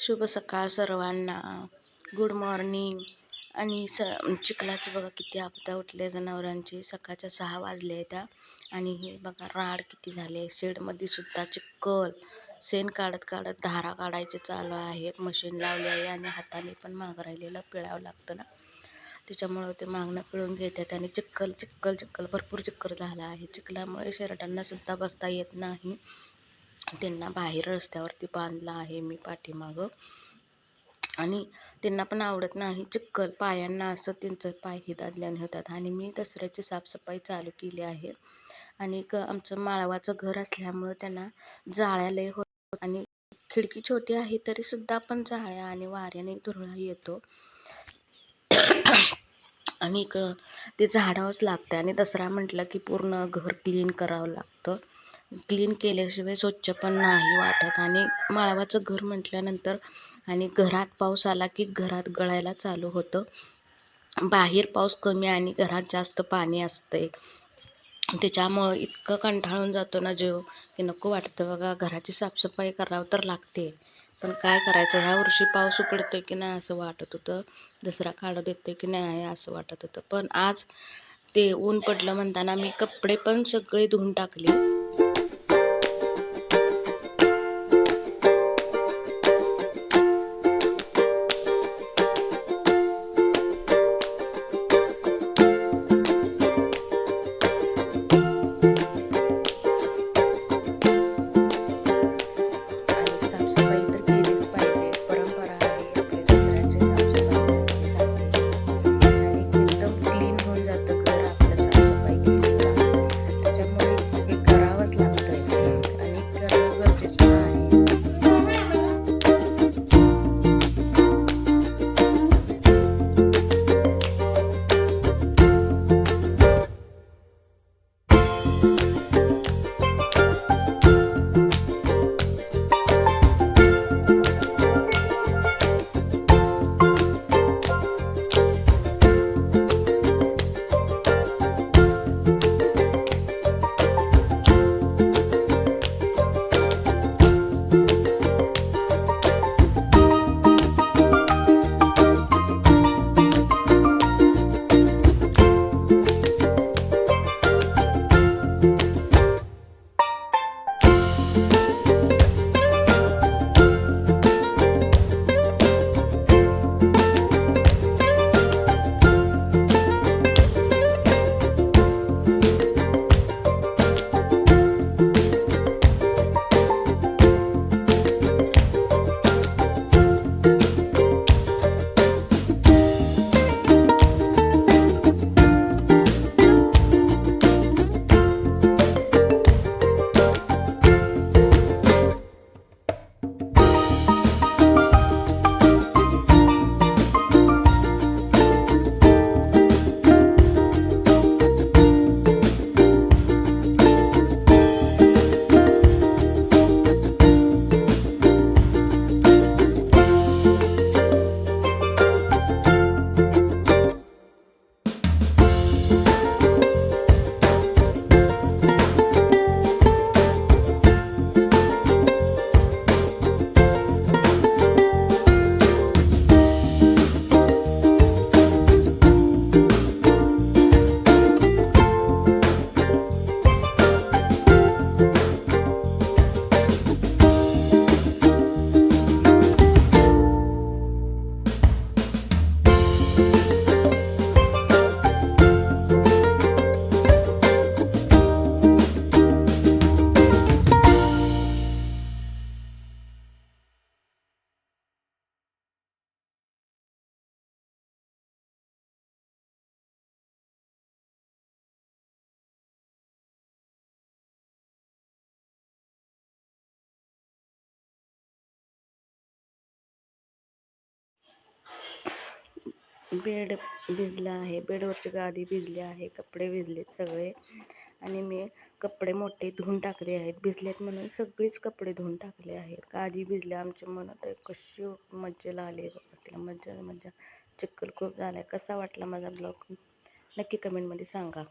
शुभ सकाळ सर्वांना. गुड मॉर्निंग आणि स चिखलाचं बघा किती आपदा उठले जनावरांची. सकाळच्या सहा वाजले आहेत त्या आणि हे बघा राड किती झाले. शेडमध्ये सुद्धा चिखल. शेण काढत काढत धारा काढायचे चालू आहेत. मशीन लावले आहे आणि हाताने पण माग राहिलेलं पिळावं लागतं ना. त्याच्यामुळं ते मागणं पिळून घेतात आणि चिखल चिखल चिखल. भरपूर चिखल झाला आहे. चिखलामुळे शेरडांना सुद्धा बसता येत नाही. त्यांना बाहेर रस्त्यावरती बांधला आहे मी पाठीमागं. आणि त्यांना पण आवडत नाही चिखल पायांना असं त्यांचं पाय हे दादल्याने होतात. आणि मी दसऱ्याची साफसफाई चालू केली आहे. आणि क आमचं माळवाचं घर असल्यामुळं त्यांना जाळ्या लय होत आणि खिडकी छोटी आहे तरी सुद्धा पण जाळ्या आणि वाऱ्याने धुरळा येतो. आणि क ते झाडावंच लागतं आणि दसरा म्हटलं की पूर्ण घर क्लीन करावं लागतं. क्लीन केल्याशिवाय स्वच्छ पण नाही वाटत. आणि माळवाचं घर म्हटल्यानंतर आणि घरात पाऊस आला की घरात गळायला चालू होतं. बाहेर पाऊस कमी आणि घरात जास्त पाणी असते त्याच्यामुळं इतकं कंटाळून जातो ना जीव की नको वाटतं बघा घराची साफसफाई करावं तर लागते. पण काय करायचं? ह्या वर्षी पाऊस उकडतो की नाही असं वाटत होतं. दसरा काढत येतो की नाही असं वाटत होतं. पण आज ते ऊन पडलं म्हणताना मी कपडे पण सगळे धुवून टाकले. बेड भिजला आहे. बेडवरची गादी भिजली आहे. कपडे भिजलेत सगळे. आणि मी कपडे मोठे धुवून टाकले आहेत. भिजलेत म्हणून सगळेच कपडे धुवून टाकले आहेत. गादी भिजले आमच्या म्हणत आहे कशी मज्जेला आली बाबा बघा. तिला मज्जा मज्जा. चिखल खूप झाला आहे. कसा वाटला माझा ब्लॉग? नक्की कमेंटमध्ये सांगा.